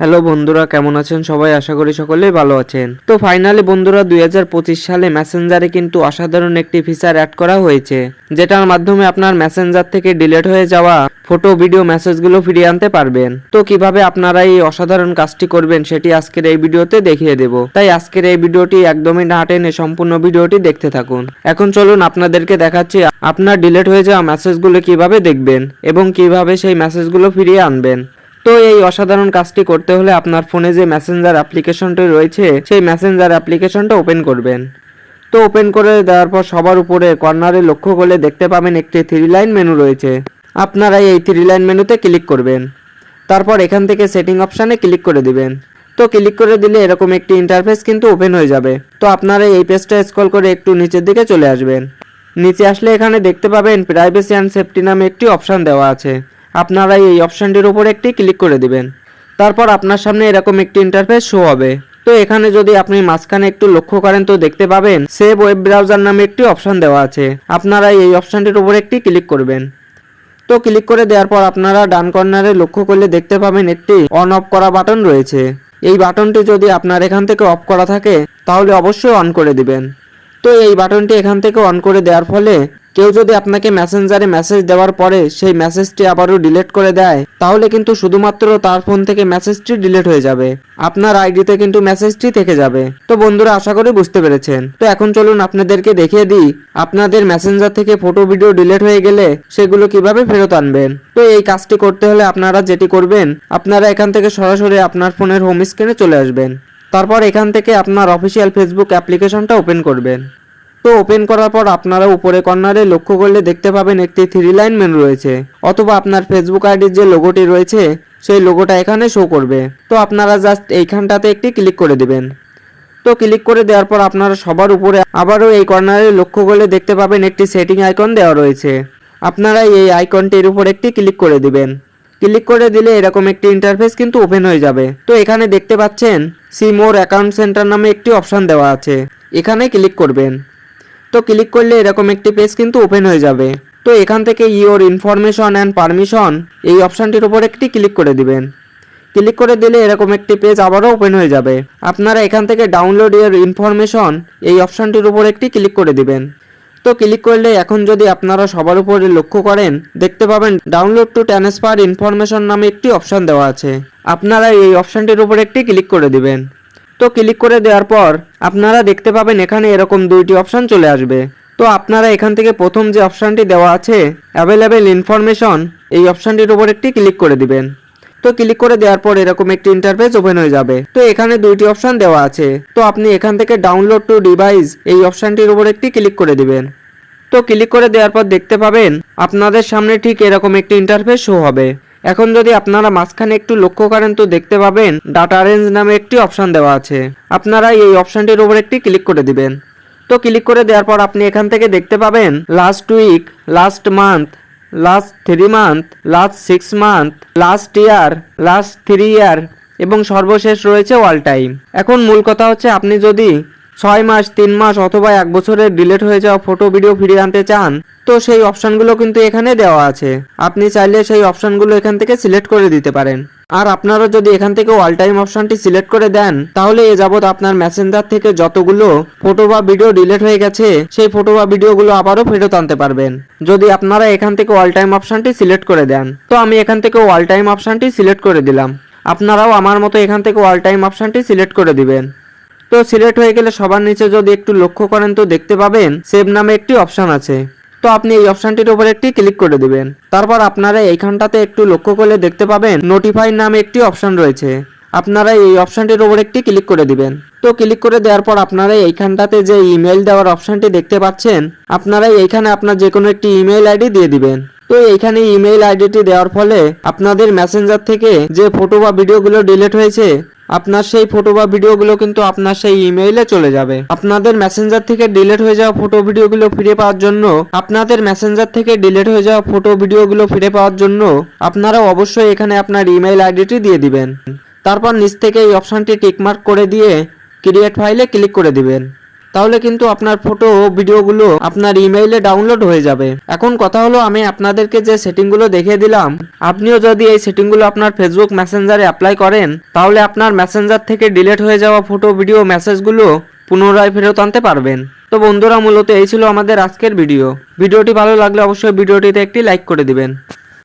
Hello বন্ধুরা, কেমন আছেন? সবাই আশা করি সকলেই ভালো আছেন। তো ফাইনালি বন্ধুরা, দুই হাজার পঁচিশ সালে মেসেঞ্জারে কিন্তু অসাধারণ একটি ফিচার অ্যাড করা হয়েছে, যেটার মাধ্যমে আপনার মেসেঞ্জার থেকে ডিলেট হয়ে যাওয়া ফটো ভিডিও মেসেজগুলো ফিরিয়ে আনতে পারবেন। তো কীভাবে আপনারা এই অসাধারণ কাজটি করবেন, সেটি আজকের এই ভিডিওতে দেখিয়ে দেব। তাই আজকের এই ভিডিওটি একদমই না টেনে সম্পূর্ণ ভিডিওটি দেখতে থাকুন। এখন চলুন আপনাদেরকে দেখাচ্ছি আপনার ডিলেট হয়ে যাওয়া মেসেজগুলো কীভাবে দেখবেন এবং কীভাবে সেই মেসেজগুলো ফিরিয়ে আনবেন। তো এই অসাধারণ কাজটি করতে হলে আপনার ফোনে যে মেসেঞ্জার অ্যাপ্লিকেশনটি রয়েছে, সেই মেসেঞ্জার অ্যাপ্লিকেশনটা ওপেন করবেন। তো ওপেন করে দেওয়ার পর সবার উপরে কর্নারে লক্ষ্য করলে দেখতে পাবেন একটি থ্রি লাইন মেনু রয়েছে। আপনারা এই থ্রি লাইন মেনুতে ক্লিক করবেন। তারপর এখান থেকে সেটিং অপশানে ক্লিক করে দিবেন। তো ক্লিক করে দিলে এরকম একটি ইন্টারফেস কিন্তু ওপেন হয়ে যাবে। তো আপনারা এই পেজটা স্ক্রল করে একটু নিচের দিকে চলে আসবেন। নিচে আসলে এখানে দেখতে পাবেন প্রাইভেসি অ্যান্ড সেফটি নামে একটি অপশান দেওয়া আছে। আপনারা এই অপশানটির উপর একটি ক্লিক করে দিবেন। তারপর আপনার সামনে এরকম একটি ইন্টারফেস শো হবে। তো এখানে যদি আপনি মাঝখানে একটু লক্ষ্য করেন, তো দেখতে পাবেন সেভ ওয়েব ব্রাউজার নামে একটি অপশান দেওয়া আছে। আপনারা এই অপশানটির উপর একটি ক্লিক করবেন। তো ক্লিক করে দেওয়ার পর আপনারা ডান কর্নারে লক্ষ্য করলে দেখতে পাবেন একটি অন অফ করা বাটন রয়েছে। এই বাটনটি যদি আপনার এখান থেকে অফ করা থাকে, তাহলে অবশ্যই অন করে দিবেন। তো এই বাটনটি এখান থেকে অন করে দেওয়ার ফলে কেউ যদি আপনাকে মেসেঞ্জারে মেসেজ দেওয়ার পরে সেই মেসেজটি আবারও ডিলিট করে দেয়, তাহলে কিন্তু শুধুমাত্র তার ফোন থেকে মেসেজটি ডিলিট হয়ে যাবে। আপনার আইডিতে কিন্তু মেসেজটি থেকে যাবে। তো বন্ধুরা, আশা করি বুঝতে পেরেছেন। তো এখন চলুন আপনাদেরকে দেখিয়ে দিই, আপনাদের মেসেঞ্জার থেকে ফটো ভিডিও ডিলিট হয়ে গেলে সেগুলো কীভাবে ফেরত আনবেন। তো এই কাজটি করতে হলে আপনারা যেটি করবেন, আপনারা এখান থেকে সরাসরি আপনার ফোনের হোম স্ক্রিনে চলে আসবেন। তারপর এখান থেকে আপনার অফিসিয়াল ফেসবুক অ্যাপ্লিকেশনটা ওপেন করবেন। তো ওপেন করার পর আপনারা উপরে কর্নারে লক্ষ্য করলে দেখতে পাবেন একটি থ্রি লাইন মেনু রয়েছে। অথবা আপনার ফেসবুক আইডির যে লোগোটি রয়েছে, সেই লোগোটা এখানে শো করবে। তো আপনারা জাস্ট এইখানটাতে একটি ক্লিক করে দিবেন। তো ক্লিক করে দেওয়ার পর আপনারা সবার উপরে আবারও এই কর্নারে লক্ষ্য করলে দেখতে পাবেন একটি সেটিং আইকন দেওয়া রয়েছে। আপনারা এই আইকনটির উপর একটি ক্লিক করে দিবেন। ক্লিক করে দিলে এরকম একটি ইন্টারফেস কিন্তু ওপেন হয়ে যাবে। তো এখানে দেখতে পাচ্ছেন সি মোর অ্যাকাউন্ট সেন্টার নামে একটি অপশন দেওয়া আছে। এখানে ক্লিক করবেন। তো ক্লিক করলে এরকম একটি পেজ কিন্তু ওপেন হয়ে যাবে। তো এখান থেকে ইওর ইনফরমেশন অ্যান্ড পারমিশন এই অপশানটির উপর একটি ক্লিক করে দিবেন। ক্লিক করে দিলে এরকম একটি পেজ আবারও ওপেন হয়ে যাবে। আপনারা এখান থেকে ডাউনলোড ইওর ইনফরমেশন এই অপশানটির উপর একটি ক্লিক করে দিবেন। তো ক্লিক করলে এখন যদি আপনারা সবার উপরে লক্ষ্য করেন, দেখতে পাবেন ডাউনলোড টু ট্রান্সফার ইনফরমেশন নামে একটি অপশান দেওয়া আছে। আপনারা এই অপশানটির উপর একটি ক্লিক করে দিবেন। তো ক্লিক করে দেওয়ার পর আপনারা দেখতে পাবেন এখানে এরকম দুইটি অপশান চলে আসবে। তো আপনারা এখান থেকে প্রথম যে অপশানটি দেওয়া আছে অ্যাভেলেবেল ইনফরমেশন এই অপশানটির উপর একটি ক্লিক করে দিবেন। তো ক্লিক করে দেওয়ার পর এরকম একটি ইন্টারফেস ওপেন হয়ে যাবে। তো এখানে দুইটি অপশান দেওয়া আছে। তো আপনি এখান থেকে ডাউনলোড টু ডিভাইস এই অপশানটির উপর একটি ক্লিক করে দিবেন। তো ক্লিক করে দেওয়ার পর দেখতে পাবেন আপনাদের সামনে ঠিক এরকম একটি ইন্টারফেস শো হবে। এখন যদি আপনারা মাঝখানে একটু লক্ষ্য করেন তো দেখতে পাবেন ডাটা রেঞ্জ নামে একটি অপশন দেওয়া আছে। আপনারা এই অপশনটির উপর একটি ক্লিক করে দিবেন। তো ক্লিক করে দেওয়ার পর আপনি এখান থেকে দেখতে পাবেন last week last month last three month last six month last year last three year এবং সর্বশেষ রয়েছে অল টাইম এখন মূল কথা হচ্ছে আপনি যদি ছয় মাস, তিন মাস অথবা এক বছরের ডিলেট হয়ে যাওয়া ফটো ভিডিও ফিরিয়ে আনতে চান, তো সেই অপশনগুলো কিন্তু এখানে দেওয়া আছে। আপনি চাইলে সেই অপশনগুলো এখান থেকে সিলেক্ট করে দিতে পারেন। আর আপনারা যদি এখান থেকে অল টাইম অপশনটি সিলেক্ট করে দেন, তাহলে এ যাবৎ আপনার মেসেঞ্জার থেকে যতগুলো ফটো বা ভিডিও ডিলেট হয়ে গেছে, সেই ফটো বা ভিডিওগুলো আবারও ফেরত আনতে পারবেন। যদি আপনারা এখান থেকে অল টাইম অপশনটি সিলেক্ট করে দেন, তো আমি এখান থেকে অল টাইম অপশনটি সিলেক্ট করে দিলাম। আপনারাও আমার মতো এখান থেকে অল টাইম অপশনটি সিলেক্ট করে দিবেন। তো সিলেক্ট হয়ে গেলে সবার নিচে যদি একটু লক্ষ্য করেন তো দেখতে পাবেন সেভ নামে একটি অপশন আছে। তো আপনি এই অপশনটির উপর একটি ক্লিক করে দিবেন। তারপর আপনারা এইখানটাতে একটু লক্ষ্য করলে দেখতে পাবেন নোটিফাই নামে একটি অপশন রয়েছে। আপনারা এই অপশনটির উপর একটি ক্লিক করে দিবেন। তো ক্লিক করে দেওয়ার পর আপনারা এইখানটাতে যে ইমেল দেওয়ার অপশনটি দেখতে পাচ্ছেন, আপনারা এইখানে আপনার যে কোনো একটি ইমেল আইডি দিয়ে দিবেন। তো এইখানে ইমেল আইডিটি দেওয়ার ফলে আপনাদের মেসেঞ্জার থেকে যে ফটো বা ভিডিওগুলো ডিলিট হয়েছে, আপনার সেই ফটো বা ভিডিওগুলো কিন্তু আপনার সেই ইমেইলে চলে যাবে। আপনাদের মেসেঞ্জার থেকে ডিলিট হয়ে যাওয়া ফটো ভিডিওগুলো ফিরে পাওয়ার জন্য, আপনাদের মেসেঞ্জার থেকে ডিলিট হয়ে যাওয়া ফটো ভিডিওগুলো ফিরে পাওয়ার জন্য আপনারা অবশ্যই এখানে আপনার ইমেইল আইডিটি দিয়ে দিবেন। তারপর নিচ থেকে এই অপশানটি টিকমার্ক করে দিয়ে ক্রিয়েট ফাইলে ক্লিক করে দিবেন। তাহলে কিন্তু আপনার ফটো ও ভিডিওগুলো আপনার ইমেইলে ডাউনলোড হয়ে যাবে। এখন কথা হলো, আমি আপনাদেরকে যে সেটিংগুলো দেখিয়ে দিলাম, আপনিও যদি এই সেটিংগুলো আপনার ফেসবুক মেসেঞ্জারে অ্যাপ্লাই করেন, তাহলে আপনার মেসেঞ্জার থেকে ডিলিট হয়ে যাওয়া ফটো ভিডিও মেসেজগুলো পুনরায় ফেরত আনতে পারবেন। তো বন্ধুরা, মূলত এই ছিল আমাদের আজকের ভিডিও ভিডিওটি ভালো লাগলে অবশ্যই ভিডিওটিতে একটি লাইক করে দিবেন।